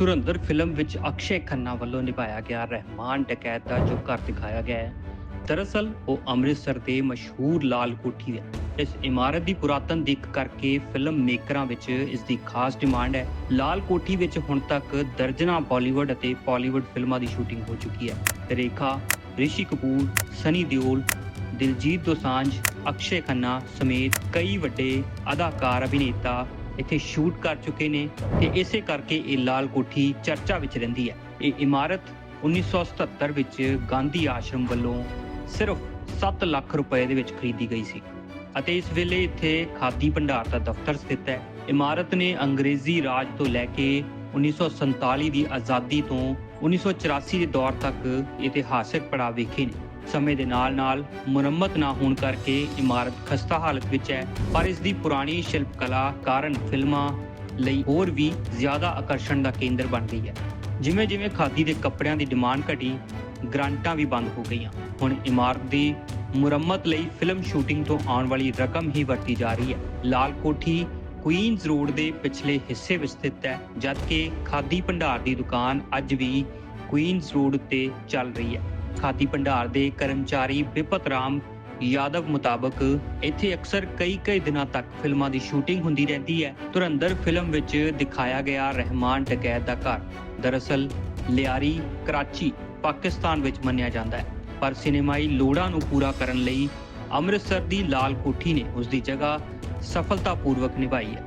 ਧੁਰੰਦਰ film ਵਿੱਚ ਅਕਸ਼ੇ ਖੰਨਾ ਵੱਲੋਂ ਨਿਭਾਇਆ ਗਿਆ ਰਹਿਮਾਨ ਡਕੈਤ ਦਾ ਜੋ ਘਰ ਦਿਖਾਇਆ ਗਿਆ ਹੈ। ਦਰਅਸਲ, ਉਹ ਅੰਮ੍ਰਿਤਸਰ ਦੇ ਮਸ਼ਹੂਰ ਲਾਲ ਕੋਠੀ ਹੈ। ਇਸ ਇਮਾਰਤ ਦੀ ਪੁਰਾਤਨ ਦਿੱਖ ਕਰਕੇ ਫਿਲਮ ਮੇਕਰਾਂ ਵਿੱਚ ਇਸ ਦੀ ਖਾਸ ਡਿਮਾਂਡ ਹੈ। ਲਾਲ ਕੋਠੀ ਵਿੱਚ ਹੁਣ ਤੱਕ ਦਰਜਨਾਂ ਬਾਲੀਵੁੱਡ ਅਤੇ ਪਾਲੀਵੁੱਡ ਫਿਲਮਾਂ ਦੀ ਸ਼ੂਟਿੰਗ ਹੋ ਚੁੱਕੀ ਹੈ। ਰੇਖਾ, ਰਿਸ਼ੀ ਕਪੂਰ, ਸਨੀ ਦਿਓਲ, ਦਿਲਜੀਤ ਦੋਸਾਂਝ, ਅਕਸ਼ੇ ਖੰਨਾ ਸਮੇਤ ਕਈ ਵੱਡੇ ਅਦਾਕਾਰ, ਅਭਿਨੇਤਾ ਇੱਥੇ ਸ਼ੂਟ ਕਰ ਚੁੱਕੇ ਨੇ ਤੇ ਇਸੇ ਕਰਕੇ ਇਹ ਲਾਲ ਕੋਠੀ ਚਰਚਾ ਵਿੱਚ ਰਹਿੰਦੀ ਹੈ। ਇਹ ਇਮਾਰਤ 1977 ਵਿੱਚ ਗਾਂਧੀ ਆਸ਼ਰਮ ਵੱਲੋਂ ਸਿਰਫ 7 ਲੱਖ ਰੁਪਏ ਦੇ ਵਿੱਚ ਖਰੀਦੀ ਗਈ ਸੀ ਅਤੇ ਇਸ ਵੇਲੇ ਇੱਥੇ ਖਾਦੀ ਭੰਡਾਰ ਦਾ ਦਫ਼ਤਰ ਸਥਿਤ ਹੈ। ਇਮਾਰਤ ਨੇ ਅੰਗਰੇਜ਼ੀ ਰਾਜ ਤੋਂ ਲੈ ਕੇ 1947 ਦੀ ਆਜ਼ਾਦੀ ਤੋਂ 1984 ਦੇ ਦੌਰ ਤੱਕ ਇਤਿਹਾਸਕ ਪੜਾਅ ਵੇਖੇ ਨੇ। ਸਮੇਂ ਦੇ ਨਾਲ-ਨਾਲ ਮੁਰੰਮਤ ਨਾ ਹੋਣ ਕਰਕੇ ਇਮਾਰਤ ਖਸਤਾ ਹਾਲਤ ਵਿੱਚ ਹੈ, ਪਰ ਇਸ ਦੀ ਪੁਰਾਣੀ ਸ਼ਿਲਪ ਕਲਾ ਕਾਰਨ ਫਿਲਮਾਂ ਲਈ ਹੋਰ ਵੀ ਜ਼ਿਆਦਾ ਆਕਰਸ਼ਣ ਦਾ ਕੇਂਦਰ ਬਣ ਗਈ ਹੈ। ਜਿਵੇਂ ਜਿਵੇਂ ਖਾਦੀ ਦੇ ਕੱਪੜਿਆਂ ਦੀ ਡਿਮਾਂਡ ਘਟੀ, ਗ੍ਰਾਂਟਾਂ ਵੀ ਬੰਦ ਹੋ ਗਈਆਂ। ਹੁਣ ਇਮਾਰਤ ਦੀ ਮੁਰੰਮਤ ਲਈ ਫਿਲਮ ਸ਼ੂਟਿੰਗ ਤੋਂ ਆਉਣ ਵਾਲੀ ਰਕਮ ਹੀ ਵਰਤੀ ਜਾ ਰਹੀ ਹੈ। ਲਾਲ ਕੋਠੀ ਕੁਈਨਜ਼ ਰੋਡ ਦੇ ਪਿਛਲੇ ਹਿੱਸੇ ਵਿੱਚ ਸਥਿਤ ਹੈ, ਜਦਕਿ ਖਾਦੀ ਭੰਡਾਰ ਦੀ ਦੁਕਾਨ ਅੱਜ ਵੀ ਕੁਈਨਜ਼ ਰੋਡ ਉੱਤੇ ਚੱਲ ਰਹੀ ਹੈ। ਖਾਤੀ ਭੰਡਾਰ ਦੇ ਕਰਮਚਾਰੀ ਬਿਪਤ ਰਾਮ ਯਾਦਵ ਮੁਤਾਬਕ ਇੱਥੇ ਅਕਸਰ ਕਈ ਕਈ ਦਿਨਾਂ ਤੱਕ ਫਿਲਮਾਂ ਦੀ ਸ਼ੂਟਿੰਗ ਹੁੰਦੀ ਰਹਿੰਦੀ ਹੈ। ਧੁਰੰਦਰ ਫਿਲਮ ਵਿੱਚ ਦਿਖਾਇਆ ਗਿਆ ਰਹਿਮਾਨ ਡਕੈਤ ਦਾ ਘਰ। ਦਰਅਸਲ, ਲਿਆਰੀ ਕਰਾਚੀ, ਪਾਕਿਸਤਾਨ ਵਿੱਚ ਮੰਨਿਆ ਜਾਂਦਾ ਹੈ। ਪਰ ਸਿਨੇਮਾਈ ਲੋੜਾਂ ਨੂੰ ਪੂਰਾ ਕਰਨ ਲਈ ਅੰਮ੍ਰਿਤਸਰ ਦੀ ਲਾਲ ਕੋਠੀ ਨੇ ਉਸ ਦੀ ਜਗ੍ਹਾ ਸਫਲਤਾਪੂਰਵਕ ਨਿਭਾਈ ਹੈ।